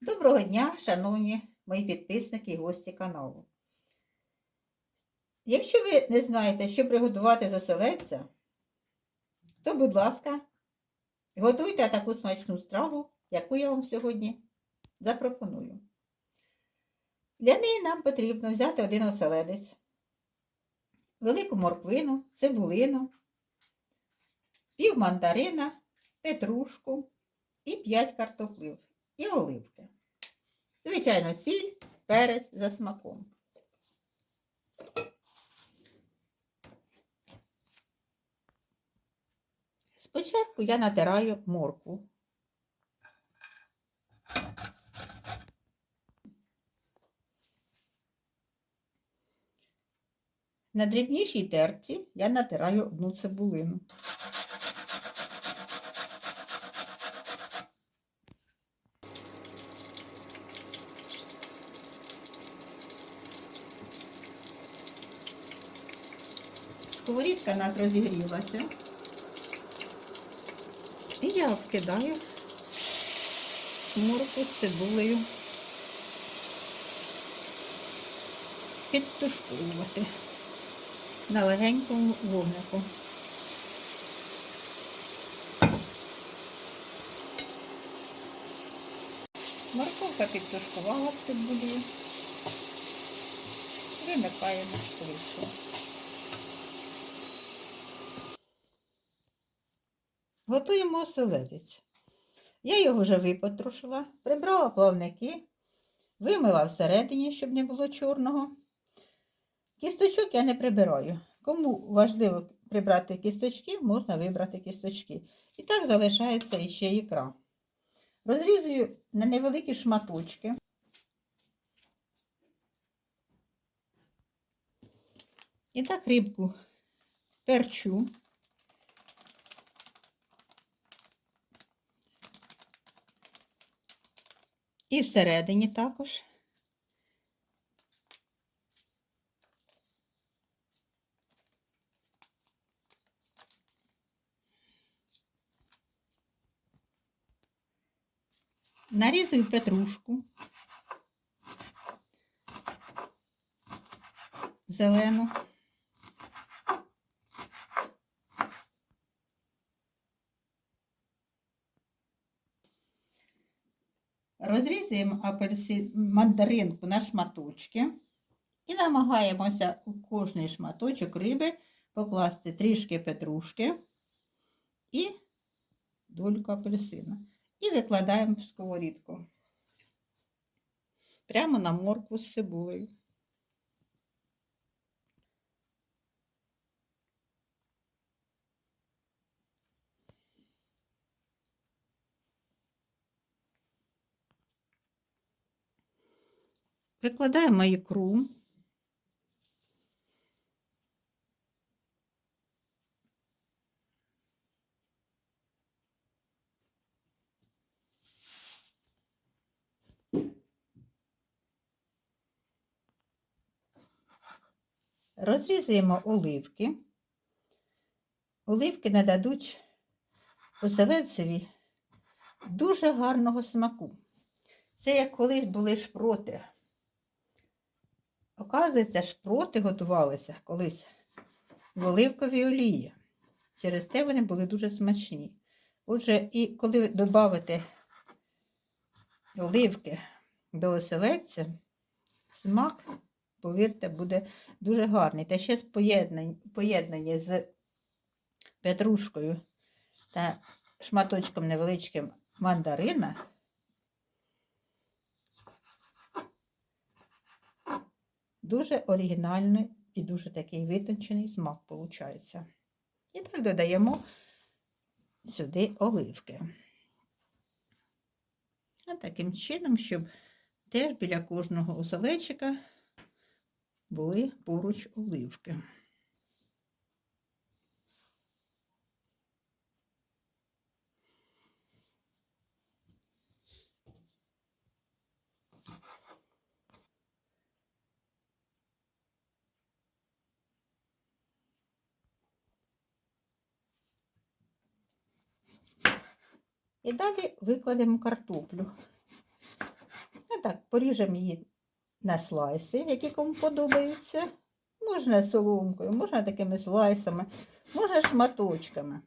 Доброго дня, шановні мої підписники і гості каналу. Якщо ви не знаєте, що приготувати з оселедця, то, будь ласка, готуйте таку смачну страву, яку я вам сьогодні запропоную. Для неї нам потрібно взяти один оселедець, велику морквину, цибулину, пів мандарина, петрушку і 5 картоплів і оливки. Звичайно, сіль, перець за смаком. Спочатку я натираю моркву. На дрібнішій терці я натираю одну цибулину. Сковорідка нас розігрілася. І я вкидаю морку з цибулею підтушковувати на легенькому вогнику. Морковка підтушкувала з цибулею. Вимикаємо швидше. Готуємо оселедець. Я його вже випотрошила, прибрала плавники, вимила всередині, щоб не було чорного. Кісточок я не прибираю. Кому важливо прибрати кісточки, можна вибрати кісточки. І так залишається іще ікра. Розрізую на невеликі шматочки. І так рибку перчу. І всередині також. Нарізую петрушку зелену. Розрізуємо апельсин, мандаринку на шматочки і намагаємося у кожний шматочок риби покласти трішки петрушки і дольку апельсина. І викладаємо в сковорідку. Прямо на морку з цибулею. Викладаємо ікру. Розрізуємо оливки. Оливки нададуть оселедцеві дуже гарного смаку. Це як колись були шпроти. Оказується, шпроти готувалися колись в оливковій олії. Через те вони були дуже смачні. Отже, і коли ви додавите оливки до оселедця, смак, повірте, буде дуже гарний. Та ще з поєднання з петрушкою та шматочком невеличким мандарина. Дуже оригінальний і дуже такий витончений смак виходить. І так додаємо сюди оливки. А таким чином, щоб теж біля кожного оселечика були поруч оливки. І далі викладемо картоплю. А так поріжемо її на слайси, які кому подобаються. Можна соломкою, можна такими слайсами, можна шматочками.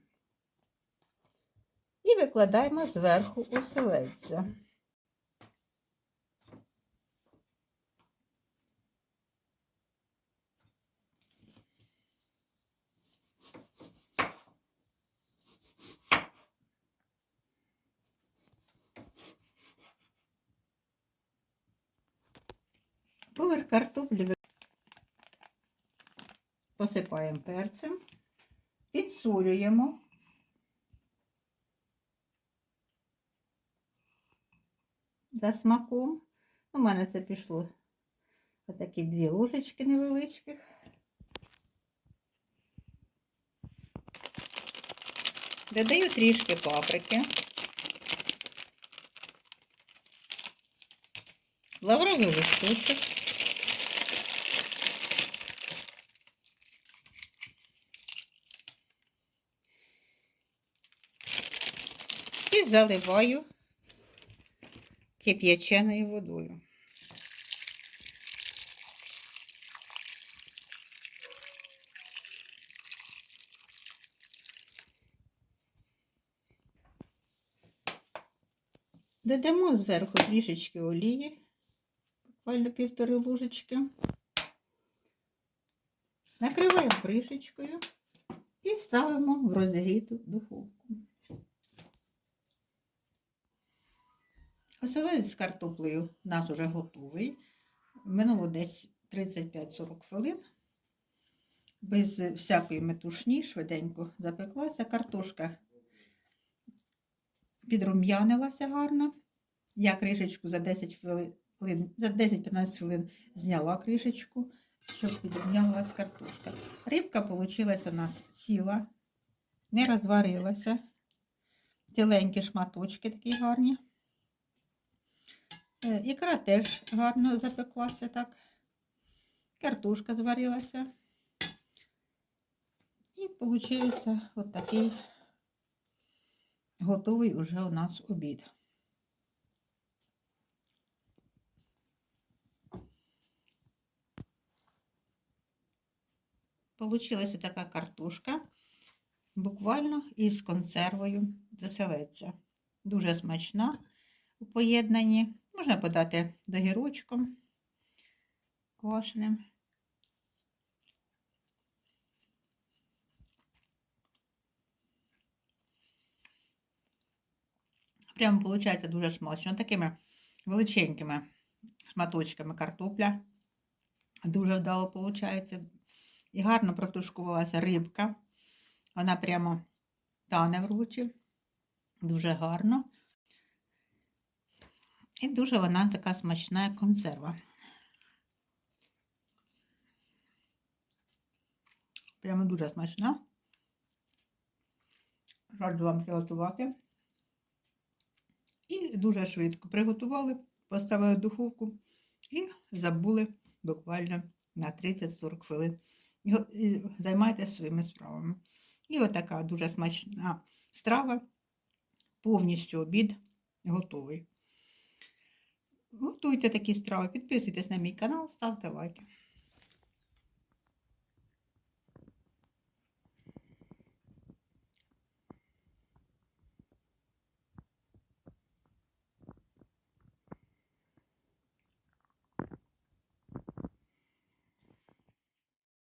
І викладаємо зверху оселедця. Поверх картоплі посипаємо перцем, підсолюємо. За смаком. У мене це пішло отакі дві ложечки невеличких. Додаю трішки паприки. Лавровий листочок. Заливаю кип'яченою водою. Додамо зверху трішечки олії, буквально півтори ложечки. Накриваємо кришечкою і ставимо в розігріту духовку. Оселедець з картоплею у нас вже готовий. Минуло десь 35-40 хвилин. Без всякої метушні, швиденько запеклася. Картошка підрум'янилася гарно. Я кришечку за 10 хвилин, за 10-15 хвилин зняла кришечку, щоб підрум'янилась картошка. Рибка вийшла у нас ціла, не розварилася. Ціленькі шматочки такі гарні. Е, Ікра теж гарно запеклася так. Картошка зварилася. І виходить от такий готовий уже у нас обід. Получилася така картошка, буквально із консервою заселеться. Дуже смачна у поєднанні. Можна подати догірочком квашеним. Прямо виходить дуже смачно. Такими величенькими шматочками картопля. Дуже вдало виходить. І гарно протушкувалася рибка. Вона прямо тане в руці. Дуже гарно. І дуже вона така смачна консерва. Прямо дуже смачна. Раджу вам приготувати. І дуже швидко приготували, поставили в духовку і забули буквально на 30-40 хвилин. Займайтеся своїми справами. І отака дуже смачна страва, повністю обід готовий. Готуйте такі страви, підписуйтесь на мій канал, ставте лайки.